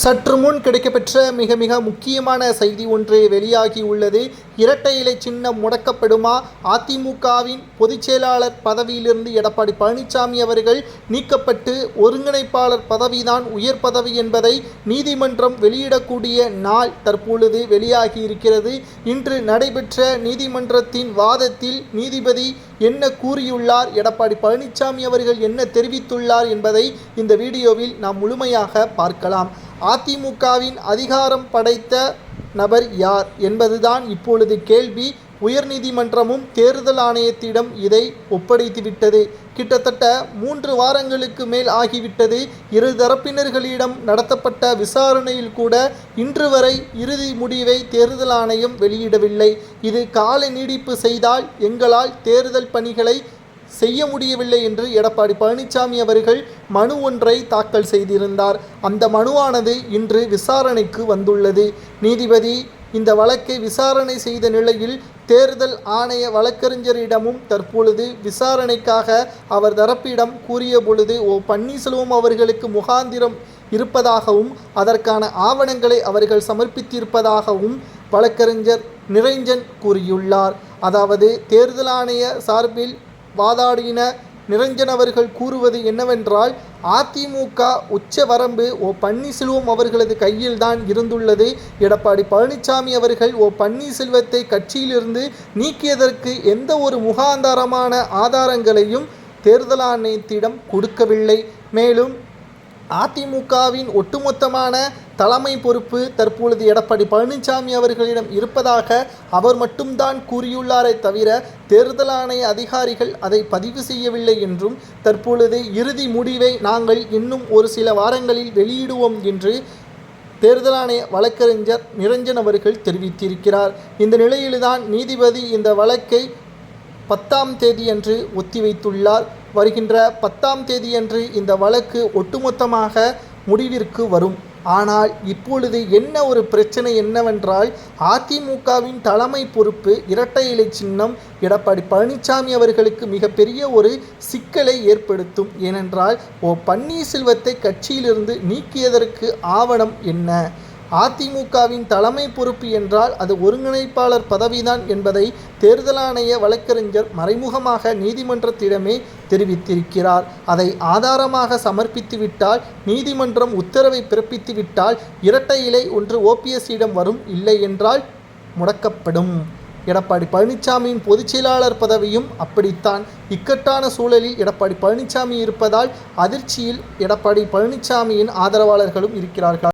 சற்று முன் கிடைக்கப்பெற்ற மிக மிக முக்கியமான செய்தி ஒன்று வெளியாகி உள்ளது. இரட்டை இலை சின்னம் முடக்கப்படுமா? அதிமுகவின் பொதுச் செயலாளர் பதவியிலிருந்து எடப்பாடி பழனிசாமி அவர்கள் நீக்கப்பட்டு ஒருங்கிணைப்பாளர் பதவிதான் உயர் பதவி என்பதை நீதிமன்றம் வெளியிடக்கூடிய நாள் தற்பொழுது வெளியாகி இருக்கிறது. இன்று நடைபெற்ற நீதிமன்றத்தின் வாதத்தில் நீதிபதி என்ன கூறியுள்ளார்? எடப்பாடி பழனிசாமி அவர்கள் என்ன தெரிவித்துள்ளார் என்பதை இந்த வீடியோவில் நாம் முழுமையாக பார்க்கலாம். அதிமுகவின் அதிகாரம் படைத்த நபர் யார் என்பதுதான் இப்பொழுது கேள்வி. உயர்நீதிமன்றமும் தேர்தல் ஆணையத்திடம் இதை ஒப்படைத்துவிட்டது. கிட்டத்தட்ட மூன்று வாரங்களுக்கு மேல் ஆகிவிட்டது. இரு தரப்பினர்களிடம் நடத்தப்பட்ட விசாரணையில் கூட இன்று வரை இறுதி முடிவை தேர்தல் ஆணையம் வெளியிடவில்லை. இது கால நீடிப்பு செய்தால் எங்களால் தேர்தல் பணிகளை செய்ய முடியவில்லை என்று எடப்பாடி பழனிசாமி அவர்கள் மனு ஒன்றை தாக்கல் செய்திருந்தார். அந்த மனுவானது இன்று விசாரணைக்கு வந்துள்ளது. நீதிபதி இந்த வழக்கை விசாரணை செய்த நிலையில் தேர்தல் ஆணைய வழக்கறிஞரிடமும் தற்பொழுது விசாரணைக்காக அவர் தரப்பிடம் கூறிய பொழுது ஓ பன்னீர்செல்வம் அவர்களுக்கு முகாந்திரம் இருப்பதாகவும் அதற்கான ஆவணங்களை அவர்கள் சமர்ப்பித்திருப்பதாகவும் வழக்கறிஞர் நிரஞ்சன் கூறியுள்ளார். அதாவது தேர்தல் ஆணைய சார்பில் வாதாடின நிரஞ்சனவர்கள் கூறுவது என்னவென்றால் அதிமுக உச்ச வரம்பு ஓ பன்னீர்செல்வம் அவர்களது கையில்தான் இருந்துள்ளது. எடப்பாடி பழனிசாமி அவர்கள் ஓ பன்னீர்செல்வத்தை கட்சியிலிருந்து நீக்கியதற்கு எந்த ஒரு முகாந்தாரமான ஆதாரங்களையும் தேர்தல் ஆணையத்திடம் கொடுக்கவில்லை. மேலும் அதிமுகவின் ஒட்டுமொத்தமான தலைமை பொறுப்பு தற்பொழுது எடப்பாடி பழனிசாமி அவர்களிடம் இருப்பதாக அவர் மட்டும்தான் கூறியுள்ளாரே தவிர தேர்தல் ஆணைய அதிகாரிகள் அதை பதிவு செய்யவில்லை என்றும் தற்பொழுது இறுதி முடிவை நாங்கள் இன்னும் ஒரு சில வாரங்களில் வெளியிடுவோம் என்று தேர்தல் ஆணைய வழக்கறிஞர் நிரஞ்சன் அவர்கள் தெரிவித்திருக்கிறார். இந்த நிலையில்தான் நீதிபதி இந்த வழக்கை பத்தாம் தேதியன்று ஒத்திவைத்துள்ளார். வருகின்ற பத்தாம் தேதியன்று இந்த வழக்கு ஒட்டுமொத்தமாக முடிவிற்கு வரும். ஆனால் இப்பொழுது என்ன ஒரு பிரச்சனை என்னவென்றால் அதிமுகவின் தலைமை பொறுப்பு இரட்டை இலை சின்னம் எடப்பாடி பழனிசாமி அவர்களுக்கு மிகப்பெரிய ஒரு சிக்கலை ஏற்படுத்தும். ஏனென்றால் ஓ பன்னீர்செல்வத்தை கட்சியிலிருந்து நீக்கியதற்கு ஆவணம் என்ன? அதிமுகவின் தலைமை பொறுப்பு என்றால் அது ஒருங்கிணைப்பாளர் பதவிதான் என்பதை தேர்தல் ஆணைய வழக்கறிஞர் மறைமுகமாக நீதிமன்றத்திடமே தெரிவித்திருக்கிறார். அதை ஆதாரமாக சமர்ப்பித்துவிட்டால் நீதிமன்றம் உத்தரவை பிறப்பித்துவிட்டால் இரட்டை இலை ஒன்று ஓபிஎஸ்ஸிடம் வரும் இல்லை என்றால் முடக்கப்படும். எடப்பாடி பழனிசாமியின் பொதுச்செயலாளர் பதவியும் அப்படித்தான். இக்கட்டான சூழலில் எடப்பாடி பழனிசாமி இருப்பதால் அதிர்ச்சியில் எடப்பாடி பழனிசாமியின் ஆதரவாளர்களும் இருக்கிறார்கள்.